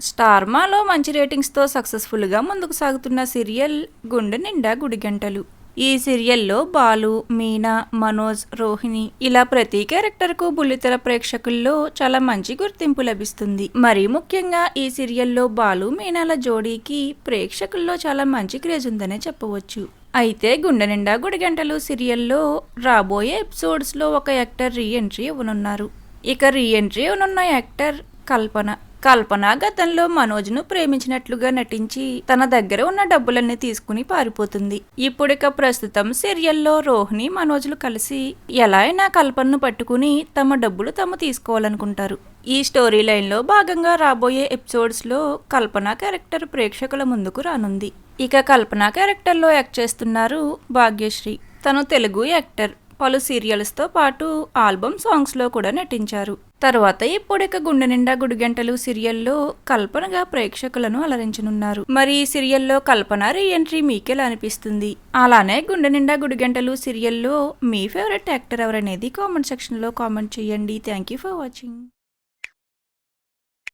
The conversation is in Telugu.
స్టార్మాలో మంచి రేటింగ్స్తో సక్సెస్ఫుల్గా ముందుకు సాగుతున్న సీరియల్ గుండె నిండా గుడిగంటలు. ఈ సీరియల్లో బాలు మీనా మనోజ్ రోహిణి ఇలా ప్రతి క్యారెక్టర్కు బుల్లితెర ప్రేక్షకుల్లో చాలా మంచి గుర్తింపు లభిస్తుంది. మరీ ముఖ్యంగా ఈ సీరియల్లో బాలు మీనాల జోడీకి ప్రేక్షకుల్లో చాలా మంచి క్రేజ్ ఉందనే చెప్పవచ్చు. అయితే గుండె నిండా గుడిగంటలు సీరియల్లో రాబోయే ఎపిసోడ్స్లో ఒక యాక్టర్ రీ ఎంట్రీ ఇవ్వనున్నారు. ఇక రీ ఎంట్రీ ఇవ్వనున్న యాక్టర్ కల్పన. కల్పన గతంలో మనోజ్ను ప్రేమించినట్లుగా నటించి తన దగ్గర ఉన్న డబ్బులన్నీ తీసుకుని పారిపోతుంది. ఇప్పుడిక ప్రస్తుతం సీరియల్లో రోహిణి మనోజ్లు కలిసి ఎలా అయినా కల్పనను పట్టుకుని తమ డబ్బులు తాము తీసుకోవాలనుకుంటారు. ఈ స్టోరీ లైన్లో భాగంగా రాబోయే ఎపిసోడ్స్లో కల్పన క్యారెక్టర్ ప్రేక్షకుల ముందుకు రానుంది. ఇక కల్పన క్యారెక్టర్లో యాక్ట్ చేస్తున్నారు భాగ్యశ్రీ. తను తెలుగు యాక్టర్. పలు సీరియల్స్తో పాటు ఆల్బమ్ సాంగ్స్లో కూడా నటించారు. తర్వాత ఇప్పుడిక గుండె నిండా గుడిగంటలు సీరియల్లో కల్పనగా ప్రేక్షకులను అలరించనున్నారు. మరి ఈ సీరియల్లో కల్పన రీ ఎంట్రీ మీకెలా అనిపిస్తుంది? అలానే గుండె నిండా గుడిగంటలు సీరియల్లో మీ ఫేవరెట్ యాక్టర్ ఎవరనేది కామెంట్ సెక్షన్లో కామెంట్ చేయండి. Thank you for watching.